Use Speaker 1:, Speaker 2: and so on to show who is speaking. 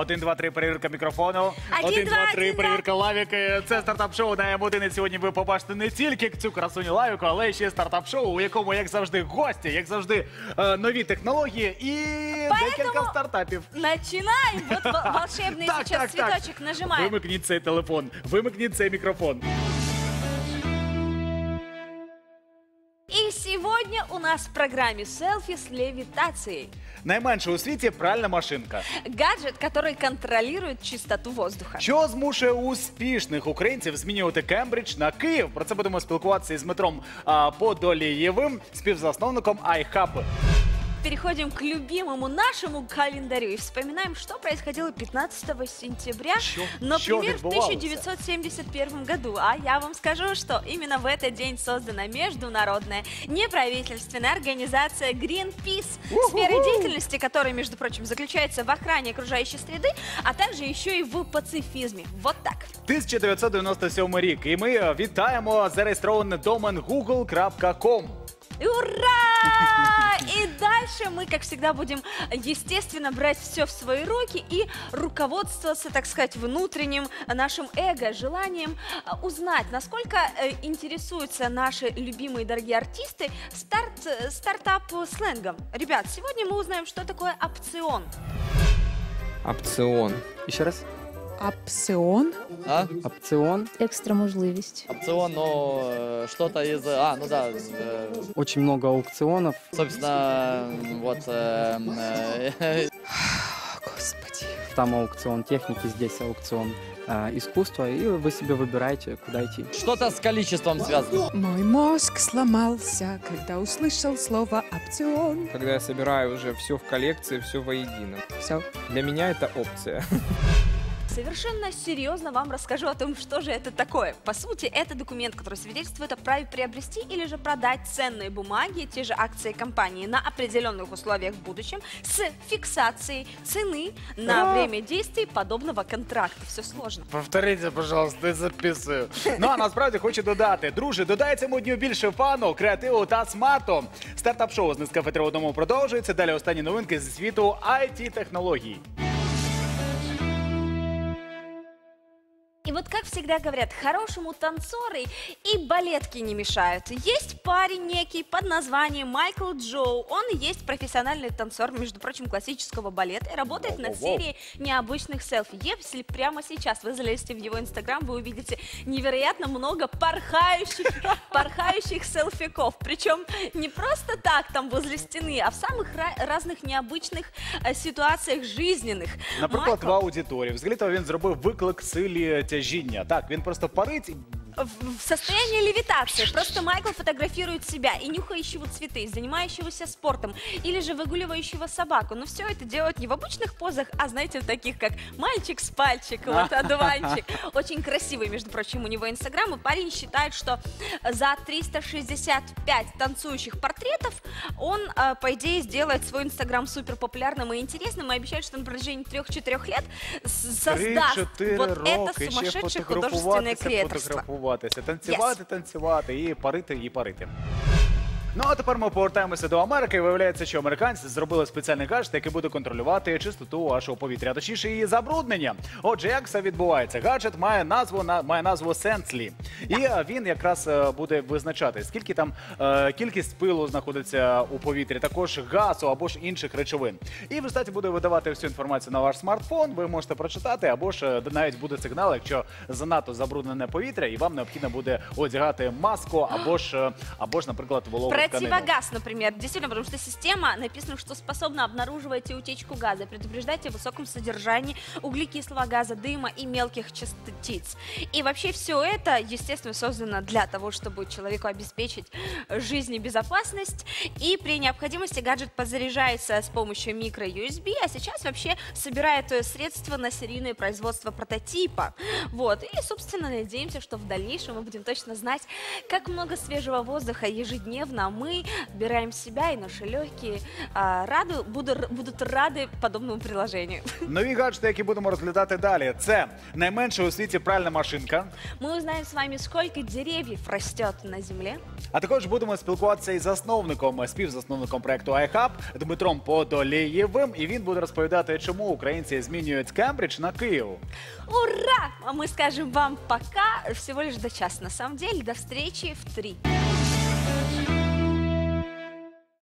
Speaker 1: Один, два, три, перевірка мікрофону.
Speaker 2: Один, два,
Speaker 1: три, перевірка лавіки. Це стартап-шоу на М1. І Сьогодні ви побачите не тільки цю красуню лавіку, але й ще стартап-шоу, у якому, як завжди, гості, як завжди, е, нові технології і декілька стартапів.
Speaker 2: Начинаем! Вот во- волшебный
Speaker 1: Так,
Speaker 2: сейчас
Speaker 1: так, так.
Speaker 2: цветочек нажимаем.
Speaker 1: Вимикніть цей телефон, вимикніть цей мікрофон.
Speaker 2: Нас в программе селфи с левитацией.
Speaker 1: Найменше у світі пральна машинка.
Speaker 2: Гаджет, который контролирует чистоту воздуха.
Speaker 1: Що змушує успішних українців змінювати Кембридж на Київ? Про це будемо спілкуватися із Дмитром а, Подолієвим, співзасновником iHub.
Speaker 2: Переходим к любимому нашему календарю и вспоминаем, что происходило 15 сентября,
Speaker 1: Що-
Speaker 2: например,
Speaker 1: що
Speaker 2: в
Speaker 1: відбувалося?
Speaker 2: 1971 году. А я вам скажу, что именно в этот день создана международная неправительственная организация Greenpeace, сфера деятельности которой, между прочим, заключается в охране окружающей среды, а также еще и в пацифизме. Вот так.
Speaker 1: 1997 рік, і ми е, вітаємо зареєстрований домен google.com.
Speaker 2: И И дальше мы, как всегда, будем, естественно, брать все в свои руки и руководствоваться, так сказать, внутренним нашим эго, желанием а, узнать, насколько э, интересуются наши любимые дорогие артисты старт, э, стартап-сленгом. Ребят, сегодня мы узнаем, что такое опцион.
Speaker 3: Опцион. Еще раз.
Speaker 4: Опціон.
Speaker 5: А?
Speaker 3: Опцион.
Speaker 6: Екстра можливість.
Speaker 5: Опцион, ну, э, что-то из... А, ну да, э,
Speaker 3: Очень много аукционов.
Speaker 5: собственно, вот... э, э,
Speaker 4: Господи.
Speaker 3: Там аукцион техники, здесь аукцион э, искусства. И вы себе выбираете, куда идти.
Speaker 5: Что-то с количеством связано.
Speaker 4: Мой мозг сломался, когда услышал слово опцион.
Speaker 7: когда я собираю уже все в коллекции, все воедино.
Speaker 4: Все.
Speaker 7: Для меня это опция.
Speaker 2: Совершенно серьезно вам расскажу о том, что же это такое. По сути, это документ, который свидетельствует о праве приобрести или же продать ценные бумаги, те же акции компании на определенных условиях в будущем с фиксацией цены на время действий подобного контракта. Все сложно.
Speaker 1: Повторіться, пожалуйста, не записую. Ну а насправді хочу додати. Друже, додай цьому дню більше фану, креативу та смарту. Стартап-шоу з Нескафе в одному продовжується. Далі останні новинки зі світу it технологій
Speaker 2: И вот как всегда говорят, хорошему танцоры и балетки не мешают. Есть парень некий под названием Майкл Джоу. Он есть профессиональный танцор, между прочим, классического балета и работает над
Speaker 1: Воу-воу-воу.
Speaker 2: серией необычных селфи. Если прямо сейчас вы залезете в его инстаграм, вы увидите невероятно много порхающих, порхающих селфиков. Причем не просто так там возле стены, а в самых ра- разных необычных э, ситуациях жизненных.
Speaker 1: Наприклад,
Speaker 2: Майкл-
Speaker 1: в аудиторії. Взагалі то він зробив виклик силі тяжіння. так, він просто парить.
Speaker 2: В состоянии левитации. Просто Майкл фотографирует себя и нюхающего цветы, занимающегося спортом, или же выгуливающего собаку. Но все это делают не в обычных позах, а, знаете, в таких, как мальчик с пальчик, вот одуванчик. Очень красивый, между прочим, у него инстаграм, и парень считает, что за 365 танцующих портретов он, э, по идее, сделает свой инстаграм супер популярным и интересным, и обещает, что на протяжении 3-4 лет создаст
Speaker 1: 3-4
Speaker 2: вот это сумасшедшее художественное креаторство.
Speaker 1: Фотографуватися, танцювати, танцювати і парити, і парити. Ну а тепер ми повертаємося до Америки. Виявляється, що американці зробили спеціальний гаджет, який буде контролювати чистоту вашого повітря, точніше її забруднення. Отже, як все відбувається? Гаджет має назву на має назву Sensley. І е, він якраз е, буде визначати, скільки там е, кількість пилу знаходиться у повітрі, також газу або ж інших речовин. І в результаті буде видавати всю інформацію на ваш смартфон. Ви можете прочитати, або ж е, навіть буде сигнал, якщо занадто забруднене повітря, і вам необхідно буде одягати маску, або ж або ж, наприклад, вологу
Speaker 2: Противогаз, например. Действительно, потому что система написана, что способна обнаруживать и утечку газа, предупреждать о высоком содержании углекислого газа, дыма и мелких частиц. И вообще все это, естественно, создано для того, чтобы человеку обеспечить жизнь и безопасность. И при необходимости гаджет подзаряжается с помощью микро-USB, а сейчас вообще собирает средства на серийное производство прототипа. Вот. И, собственно, надеемся, что в дальнейшем мы будем точно знать, как много свежего воздуха ежедневно а мы отбираем себя и наши легкие а, раду, буду- будут рады подобному приложению.
Speaker 1: Нові гаджети, які будемо розглядати далі, це найменша у світі пральна машинка.
Speaker 2: Мы узнаем с вами, сколько деревьев растет на Земле.
Speaker 1: А також будемо спілкуватися із засновником, співзасновником проекту iHub Дмитром Подолєєвим. І він буде розповідати, чому українці змінюють Кембридж на Київ.
Speaker 2: Ура! А мы скажем вам пока, всего лишь до часа. На самом деле, до встречи в три.